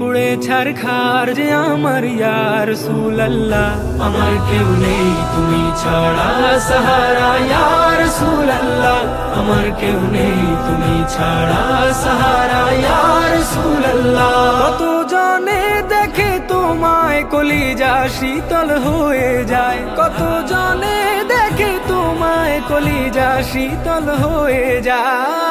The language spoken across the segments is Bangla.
পুড়ে ছাড় খার যে আমার ইয়ার সুলাল্লাহ। আমার কেউ নেই তুমি ছাড়া সাহারা ইয়ার সুলাল্লাহ। আমার কেউ নেই তুমি ছাড়া সাহারা ইয়ার সুলাল্লাহ। কত জনে দেখে তোমায় কলিজা শীতল হয়ে যায়? কত জনে দেখে তোমায় কলিজা শীতল হয়ে যায়?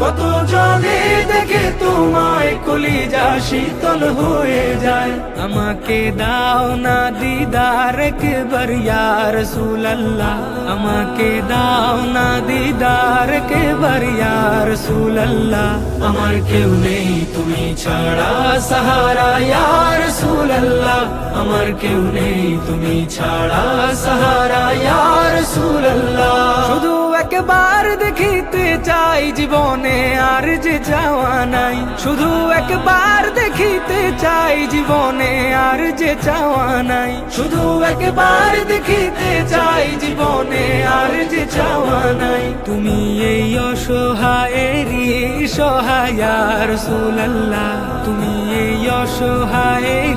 কত জনে দেখে তোমায় কলিজা শীতল হয়ে যায়। আমাকে দাও না দিদার একবার ইয়ার সুলাল্লাহ আমাকে দাও না দিদার একবার ইয়ার সুলাল্লাহ আমার কেউ নেই তুমি ছাড়া সাহারা ইয়ার সুলাল্লাহ আমার কেউ নেই তুমি ছাড়া সাহারা ইয়ার সুলাল্লাহ শুধু একবার দেখিতে চাই জীবনে আর যে চাওয়া নাই। শুধু একবার দেখিতে চাই জীবনে আর যে চাওয়া নাই। শুধু একবার দেখিতে চাই জীবনে আর যে চাওয়া নাই। তুমি এই অসহায়েরই সহায়ার সুলাল্লাহ তুমি এই অসহায়েরই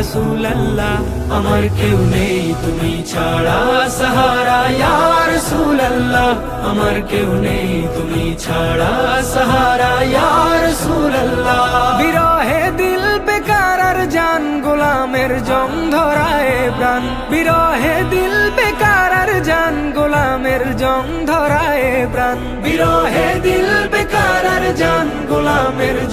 সহায়ার সুলাল্লাহ আমার কেউ নেই তুমি ছাড়া সাহারা ইয়ার সুলাল্লাহ আমার কেউ নেই তুমি ছাড়া সাহারা ইয়ার সুলাল্লাহ বিরহে দিল বেকার আর জান গোলামের জং ধরায় প্রাণ বিরহে দিল বেকার আর জান গোলামের জং ধরায় প্রাণ বিরহে দিল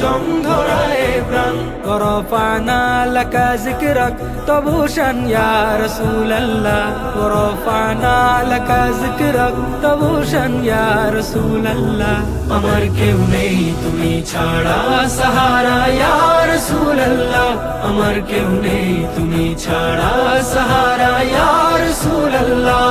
জং ধরায় প্রাণ। করফানা লাকা জিকরক তবুশান ইয়া রাসূলুল্লাহ। করফানা লাকা জিকরক তবুশান ইয়া রাসূলুল্লাহ। আমার কেউ নেই তুমি ছাড়া সাহারা, ইয়া রাসূলুল্লাহ। আমার কেউ নেই তুমি ছাড়া সাহারা, ইয়া রাসূলুল্লাহ। মুলাকাতের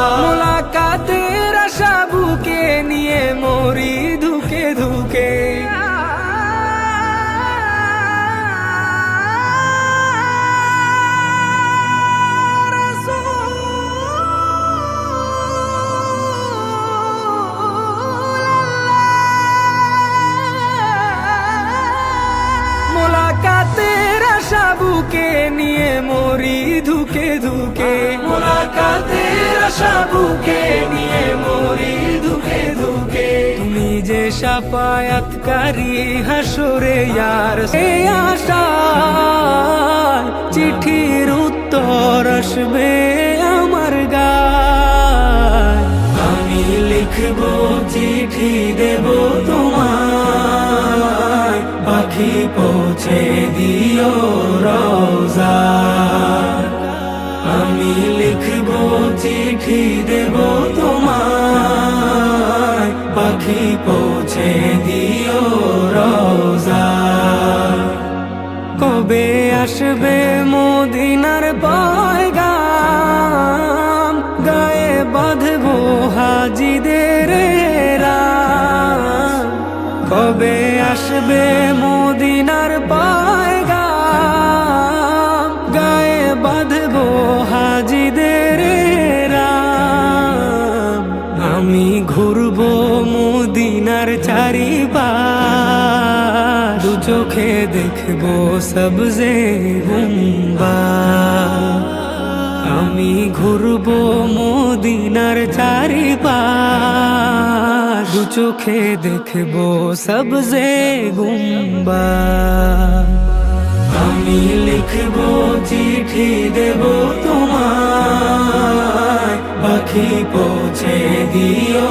বুকে নিয়ে মরি ধুকে ধুকে। মোলাকাতের আশা বুকে নিয়ে মরি ধুকে ধুকে। তুমি যে সাফায়াতকারী হাসরে ইয়ার সে আশা চিঠির উত্তর আসবে। পাখি পৌঁছে দিও রোজা। আমি লিখব চিঠি দেব তোমায়। পাখি পৌঁছে দিও রোজা। কবে আসবে মদিনার পয়গাম? গায়ে বাঁধবো হাজিদের কবে আসবে মদিনার চারিবার দু চোখে দেখব সবজে গুম্বা। আমি ঘুরবো মদিনার চারিবার দু চোখে দেখব সবজে গুম্বা। আমি লিখব চিঠি দেব তোমায়। পাখি পৌঁছে দিও